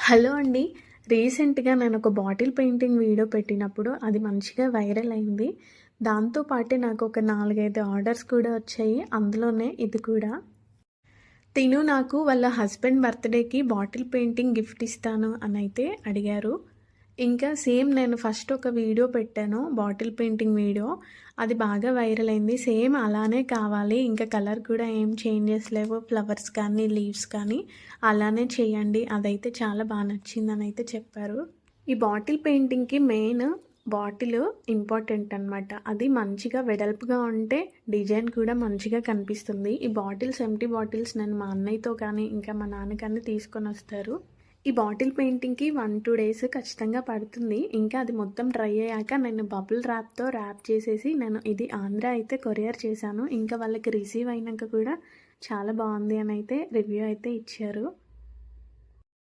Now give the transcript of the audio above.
Hello అండి. రీసెంట్గా నేను ఒక బాటిల్ పెయింటింగ్ వీడియో పెట్టినప్పుడు అది మంచిగా వైరల్ అయింది. దాంతో పాటే నాకు ఒక నాలుగైదు ఆర్డర్స్ కూడా వచ్చాయి. అందులోనే ఇది కూడా. తిను నాకు వాళ్ళ హస్బెండ్ బర్త్డేకి బాటిల్ పెయింటింగ్ గిఫ్ట్ ఇస్తాను అని అయితే అడిగారు. ఇంకా సేమ్ నేను ఫస్ట్ ఒక వీడియో పెట్టాను బాటిల్ పెయింటింగ్ వీడియో. అది బాగా వైరల్ అయింది. సేమ్ అలానే కావాలి. ఇంకా కలర్ కూడా ఏం చేంజెస్ లేవు. ఫ్లవర్స్ కానీ లీవ్స్ కానీ అలానే చేయండి. అదైతే చాలా బాగా నచ్చిందని అయితే చెప్పారు. ఈ బాటిల్ పెయింటింగ్కి మెయిన్ బాటిల్ ఇంపార్టెంట్ అనమాట అది మంచిగా వెడల్పుగా ఉంటే డిజైన్ కూడా మంచిగా కనిపిస్తుంది. ఈ బాటిల్స్ ఎంటీ బాటిల్స్ నేను మా అన్నయ్యతో కానీ ఇంకా మా నాన్న కానీ తీసుకొని వస్తారు. ఈ బాటిల్ పెయింటింగ్కి వన్ టూ డేస్ ఖచ్చితంగా పడుతుంది. ఇంకా అది మొత్తం డ్రై అయ్యాక నేను బబుల్ ర్యాప్తో ర్యాప్ చేసేసి నేను ఇది ఆంధ్ర అయితే కొరియర్ చేశాను. ఇంకా వాళ్ళకి రిసీవ్ అయినాక కూడా చాలా బాగుంది అని అయితే రివ్యూ అయితే ఇచ్చారు.